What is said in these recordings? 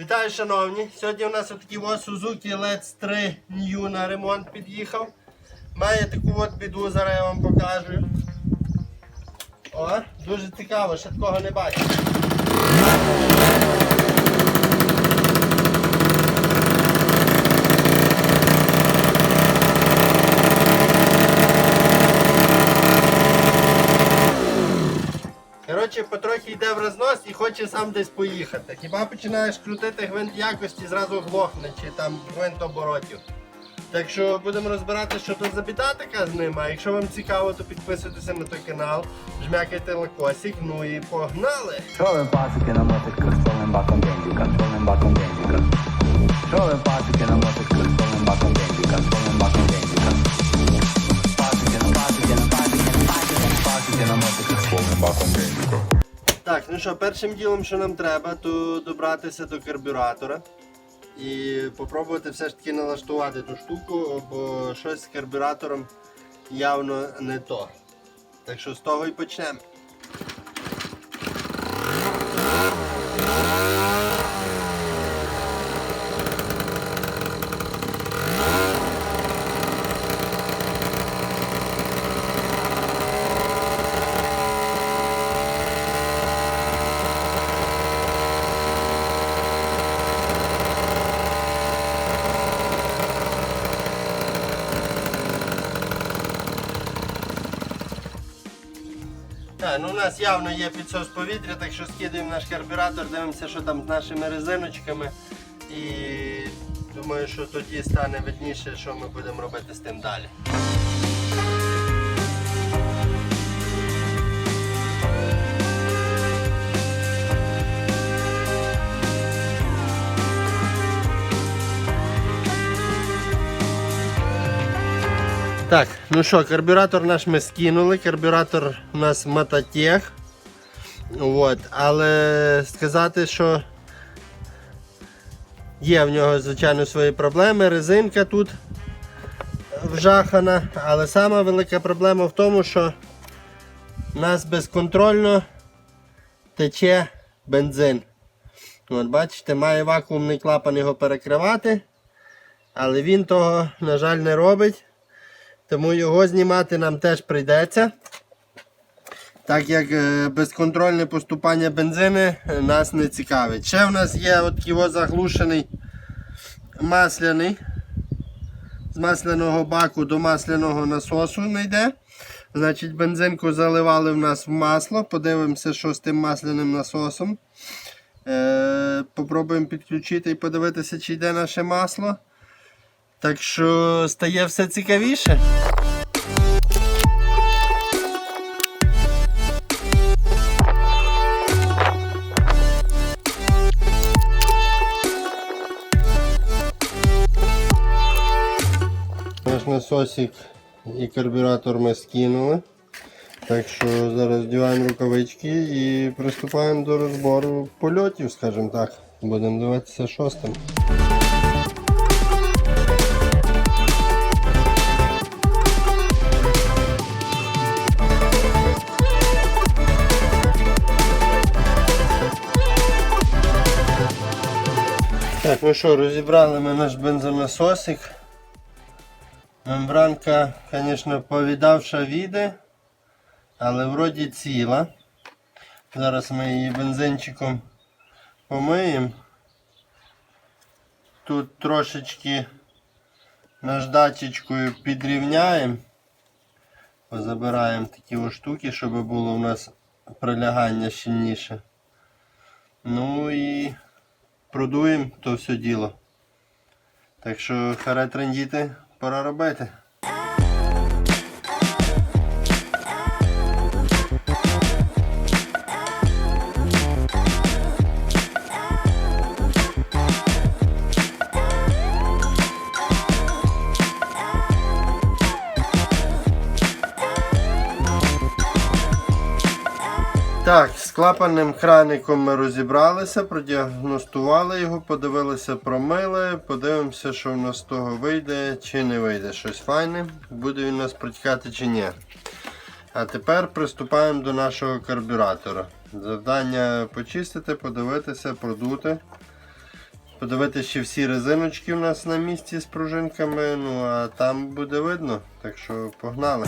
Вітаю, шановні! Сьогодні у нас отакий Suzuki Let's 3 New на ремонт під'їхав. Має таку от біду, зараз я вам покажу. О, дуже цікаво, ще такого не бачив. Коротше, потрохи йде в рознос і хоче сам десь поїхати. Хіба починаєш крутити гвинт якості, зразу глохне, чи там гвинт оборотів. Так що будемо розбирати, що то за біда така з ним. А якщо вам цікаво, то підписуйтеся на той канал, жмякайте лайкосик, ну і погнали! Чоловік пасики на мотиках, з баком з повним баком бензика. Чоловік пасики на мотиках, Так, ну що, першим ділом, що нам треба, то добратися до карбюратора і попробувати все ж таки налаштувати ту штуку, бо щось з карбюратором явно не то. Так що з того і почнемо. Так, ну у нас явно є підсос повітря, так що скидаємо наш карбюратор, дивимося, що там з нашими резиночками. І думаю, що тоді стане видніше, що ми будемо робити з тим далі. Так, ну що, карбюратор наш ми скинули, карбюратор у нас Мототех. От, але сказати, що є в нього, звичайно, свої проблеми. Резинка тут вжахана, але сама велика проблема в тому, що у нас безконтрольно тече бензин. От, бачите, має вакуумний клапан його перекривати, але він того, на жаль, не робить. Тому його знімати нам теж прийдеться. Так як е, безконтрольне поступання бензини е, нас не цікавить. Ще в нас є от його заглушений масляний. З масляного баку до масляного насосу не йде. Значить, бензинку заливали в нас в масло. Подивимося, що з тим масляним насосом. Е, Попробуємо підключити і подивитися, чи йде наше масло. Так що стає все цікавіше. Наш насосик і карбюратор ми скинули. Так що зараз вдіваємо рукавички і приступаємо до розбору польотів, скажімо так. Будемо дивитися шостим. Так, ну що, розібрали ми наш бензонасосик. Мембранка, звісно, повідавша віди, але вроді ціла. Зараз ми її бензинчиком помиємо. Тут трошечки наждачечкою підрівняємо. Позабираємо такі ось штуки, щоб було у нас прилягання щільніше. Ну і продуємо то все діло. Так що харе трендіти, пора робити. Так, з клапанним краником ми розібралися, продіагностували його, подивилися, промили, подивимося, що в нас з того вийде чи не вийде щось файне, буде він нас протікати чи ні. А тепер приступаємо до нашого карбюратора. Завдання почистити, подивитися, продути. Подивитися, чи всі резиночки у нас на місці з пружинками, ну а там буде видно. Так що погнали.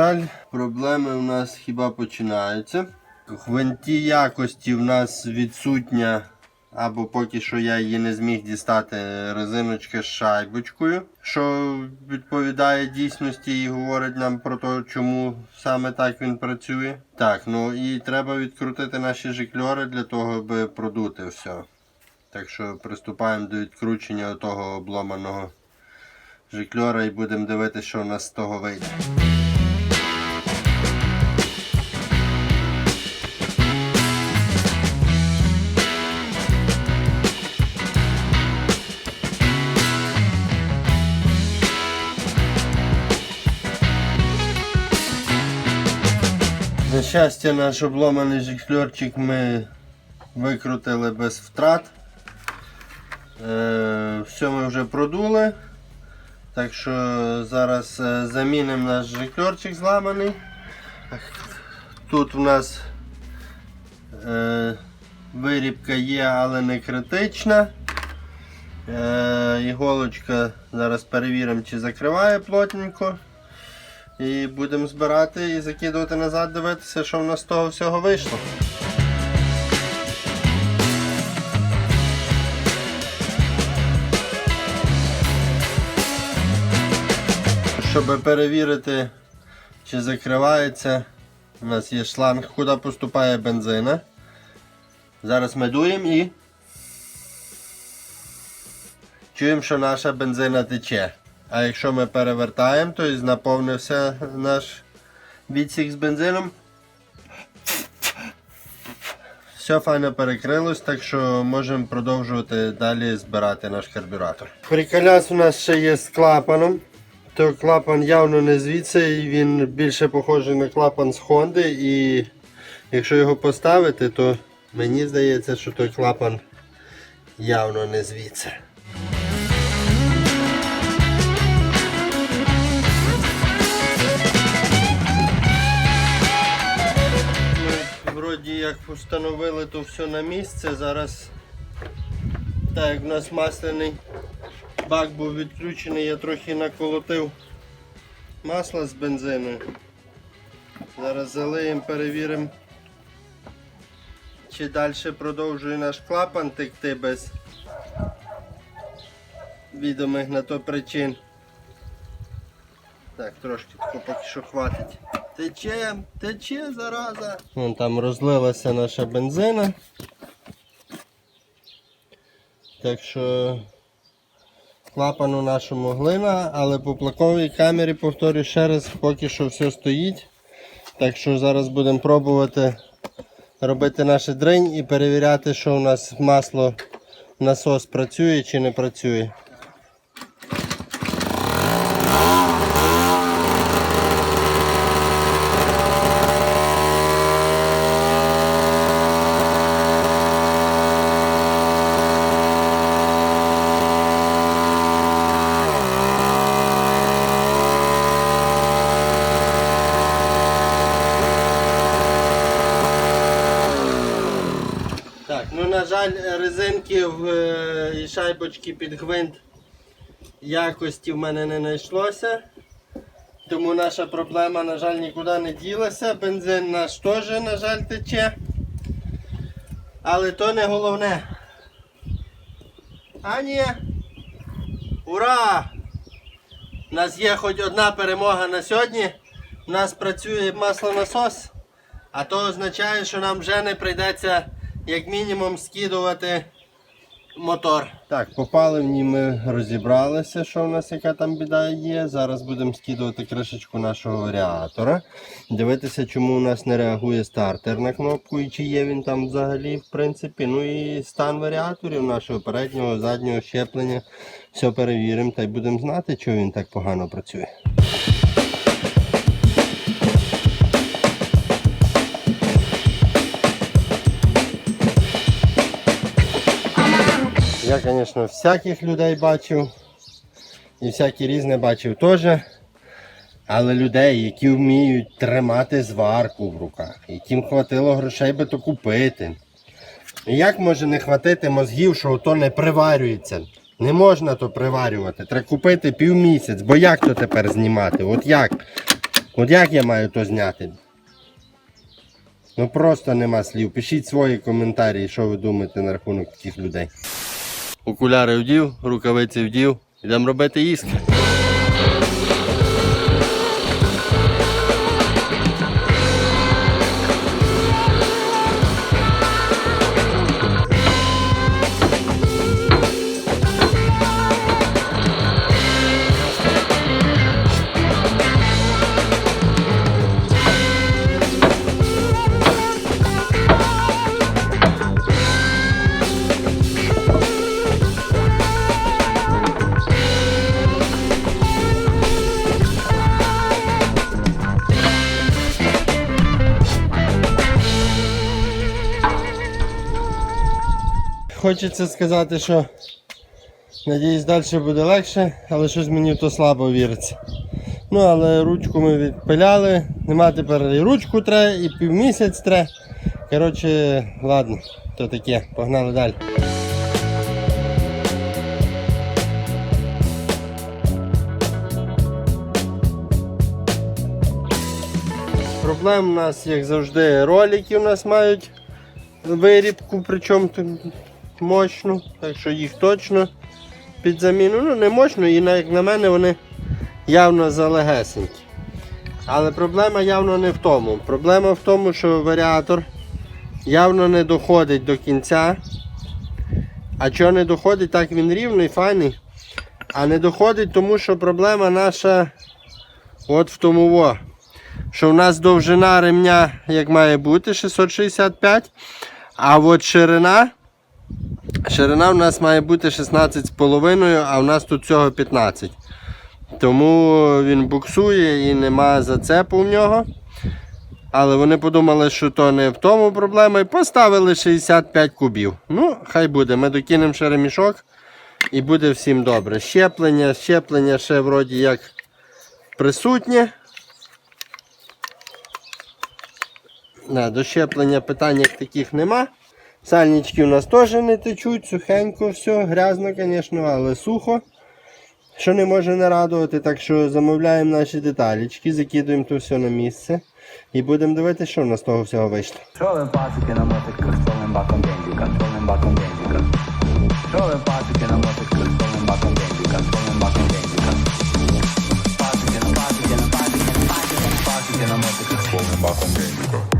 Жаль, проблеми у нас хіба починаються. Гвинті якості в нас відсутня, або поки що я її не зміг дістати резиночка з шайбочкою, що відповідає дійсності і говорить нам про те, чому саме так він працює. Так, ну і треба відкрутити наші жикльори для того, аби продути все. Так що приступаємо до відкручення того обломаного жикльора і будемо дивитися, що у нас з того вийде. На щастя, наш обломаний жикльорчик ми викрутили без втрат. Е, все ми вже продули. Так що зараз е, замінимо наш жикльорчик зламаний. Тут у нас е, вирібка є, але не критична. Іголочка зараз перевіримо, чи закриває плотненько. І будемо збирати і закидувати назад, дивитися, що в нас з того всього вийшло. Щоб перевірити, чи закривається, у нас є шланг, куди поступає бензина. Зараз ми дуємо і чуємо, що наша бензина тече. А якщо ми перевертаємо, то наповнився наш відсік з бензином. Все файно перекрилось, так що можемо продовжувати далі збирати наш карбюратор. Приколяс у нас ще є з клапаном. То клапан явно не звідси, він більше похожий на клапан з Honda. І якщо його поставити, то мені здається, що той клапан явно не звідси. Вроді як встановили то все на місце. Зараз, так як в нас масляний бак був відключений, я трохи наколотив масло з бензиною. Зараз залиємо, перевіримо, чи далі продовжує наш клапан текти без відомих на то причин. Так, трошки поки що хватить. Тече, тече зараза. Вон там розлилася наша бензина. Так що клапан у нашому глина, але по плаковій камері, повторюю ще раз, поки що все стоїть. Так що зараз будемо пробувати робити наше дринь і перевіряти, що у нас масло насос працює чи не працює. Жаль, резинки е, і шайбочки під гвинт якості в мене не знайшлося. Тому наша проблема, на жаль, нікуди не ділася. Бензин наш теж, на жаль, тече. Але то не головне. А. Ура! У нас є хоч одна перемога на сьогодні. У нас працює маслонасос. А то означає, що нам вже не прийдеться як мінімум скидувати мотор. Так, по паливні ми розібралися, що в нас яка там біда є. Зараз будемо скидувати кришечку нашого варіатора. Дивитися, чому у нас не реагує стартер на кнопку і чи є він там взагалі, в принципі. Ну і стан варіаторів нашого переднього, заднього щеплення. Все перевіримо та й будемо знати, чого він так погано працює. Я, звісно, всяких людей бачив. І всякі різне бачив теж. Але людей, які вміють тримати зварку в руках, яким хватило грошей би то купити. І як може не хватити мозгів, що то не приварюється? Не можна то приварювати. Треба купити півмісяць, бо як то тепер знімати? От як? От як я маю то зняти? Ну просто нема слів. Пишіть свої коментарі, що ви думаєте на рахунок таких людей. Окуляри вдів, рукавиці вдів. Йдемо робити іскри. Хочеться сказати, що надіюсь, далі буде легше, але щось мені в то слабо віриться. Ну, але ручку ми відпиляли, нема тепер і ручку треба, і півмісяць треба. Коротше, ладно, то таке, погнали далі. Проблем у нас, як завжди, ролики у нас мають вирібку, причому мощну, так що їх точно під заміну. Ну, не мощну, і як на мене вони явно залегесенькі. Але проблема явно не в тому. Проблема в тому, що варіатор явно не доходить до кінця. А чого не доходить, так він рівний, файний. А не доходить, тому що проблема наша от в тому. Во, що в нас довжина ремня, як має бути, 665. А от ширина. Ширина в нас має бути 16,5, а в нас тут всього 15. Тому він буксує і нема зацепу в нього. Але вони подумали, що то не в тому проблема і поставили 65 кубів. Ну, хай буде. Ми докинемо ще ремішок і буде всім добре. Щеплення, щеплення ще вроді як присутнє. Да, до щеплення питань таких нема. Сальнички у нас теж не течуть, сухенько, все, грязно, звісно, але сухо. Що не може не радувати, так що замовляємо наші деталічки, закидуємо то все на місце і будемо дивитися, що в нас з того всього вийшло. Controlling пацики на мотик, контрольним баком бензика, контрольним баком бензика.